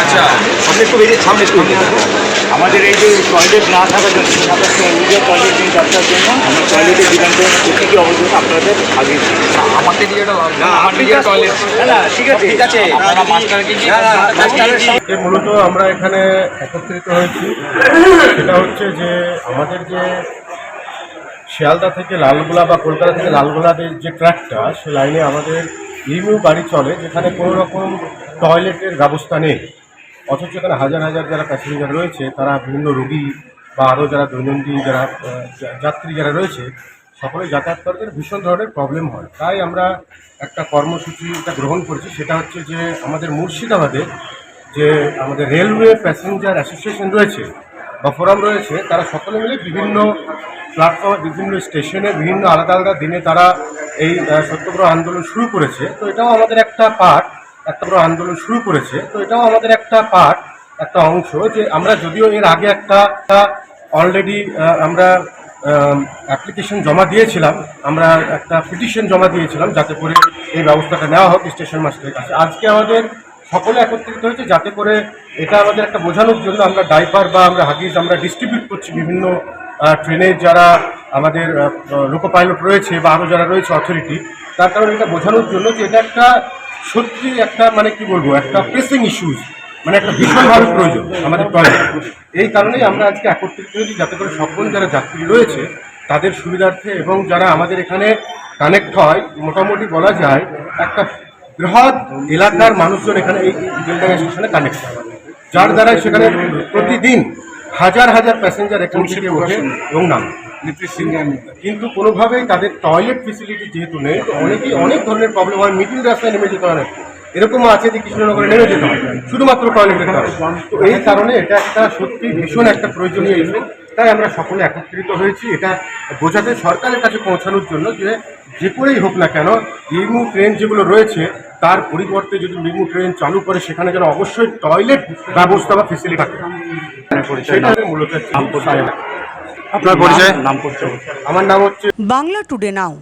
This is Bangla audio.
আচ্ছা আপনি একটু বেরিয়ে সামনে একটু আমাদের এই যে টয়লেট না থাকার জন্য আমাদের নিজের টয়লেট নিয়ে যাত্রার জন্য আমরা টয়লেটের কি কি অবস্থা আপনাদের আগে না, আপনি টয়লেট না, ঠিক আছে। ঠিক আপনারা মাস্টারকে গিয়ে মূলত আমরা এখানে একত্রিত হয়েছি সেটা হচ্ছে যে আমাদের যে শিয়ালদা থেকে লালগোলা বা কলকাতা থেকে লালগোলাদের যে ট্র্যাকটা সে লাইনে আমাদের ইমিউ গাড়ি চলে যেখানে কোনো রকম টয়লেটের ব্যবস্থা নেই। অথচ এখানে হাজার হাজার যারা প্যাসেঞ্জার রয়েছে, তারা বিভিন্ন রোগী বা আরও যারা দৈনন্দিন যারা যাত্রী যারা রয়েছে, সকলে যাতায়াত করতে ভীষণ ধরনের প্রবলেম হয়। তাই আমরা একটা কর্মসূচিটা গ্রহণ করেছি, সেটা হচ্ছে যে আমাদের মুর্শিদাবাদে যে আমাদের রেলওয়ে প্যাসেঞ্জার অ্যাসোসিয়েশন রয়েছে বা ফোরাম রয়েছে, তারা সকলে মিলে বিভিন্ন প্ল্যাটফর্মে বিভিন্ন স্টেশনে বিভিন্ন আলাদা আলাদা দিনে তারা এই সত্যগ্রহ আন্দোলন শুরু করেছে। তো এটাও আমাদের একটা পার্ট একটা বড় আন্দোলন শুরু করেছে। তো এটাও আমাদের একটা পার্ট একটা অংশ যে আমরা যদিও এর আগে একটা অলরেডি আমরা অ্যাপ্লিকেশন জমা দিয়েছিলাম, আমরা একটা পিটিশন জমা দিয়েছিলাম যাতে করে এই ব্যবস্থাটা নেওয়া হোক স্টেশন মাস্টারের কাছে। আজকে আমাদের সকলে একত্রিত হয়েছে যাতে করে এটা আমাদের একটা বোঝানোর জন্য আমরা ডাইপার বা আমরা হাগিজ আমরা ডিস্ট্রিবিউট করছি বিভিন্ন ট্রেনের যারা আমাদের লোকো পাইলট রয়েছে বা আরও যারা রয়েছে অথরিটি তার কারণে এটা বোঝানোর জন্য যে এটা একটা সত্যি একটা মানে কি বলব, একটা প্রেসিং ইস্যুস মানে একটা ভীষণভাবে প্রয়োজন আমাদের টয়লেট এই কারণেই আমরা আজকে একত্রিত হয়েছি যাতে করে সকল যারা যাত্রী রয়েছে, তাদের সুবিধার্থে এবং যারা আমাদের এখানে কানেক্ট হয়, মোটামুটি বলা যায়, একটা বৃহৎ এলাকার মানুষজন এখানে এই বেলডাঙ্গা স্টেশনে কানেক্ট হয়। যার দ্বারা সেখানে প্রতিদিন হাজার হাজার প্যাসেঞ্জার এখান থেকে ওঠে এবং নামে। কিন্তু কোনোভাবেই তাদের টয়লেট ফেসিলিটি যেহেতু নেই তো অনেকেই অনেক ধরনের প্রবলেম হয় মিডিল রাস্তায় নেমে যেতে হয়। এরকমও আছে যে কৃষ্ণনগরে নেমে যেতে হয় শুধুমাত্র টয়লেটের কারণে। তো এই কারণে এটা একটা সত্যি ভীষণ একটা প্রয়োজনীয় ইস্যু তাই আমরা সকলে একত্রিত হয়েছি এটা বোঝাতে সরকারের কাছে পৌঁছানোর জন্য যে যে করেই হোক না কেন ইমু ট্রেন যেগুলো রয়েছে তার পরিবর্তে যদি মিমু ট্রেন চালু করে সেখানে যেন অবশ্যই টয়লেট ব্যবস্থা বা ফেসিলিটি থাকে। সেটা মূলত আপনার পরিচয়? নাম করতে আমার নাম হচ্ছে বাংলা টুডে নাও।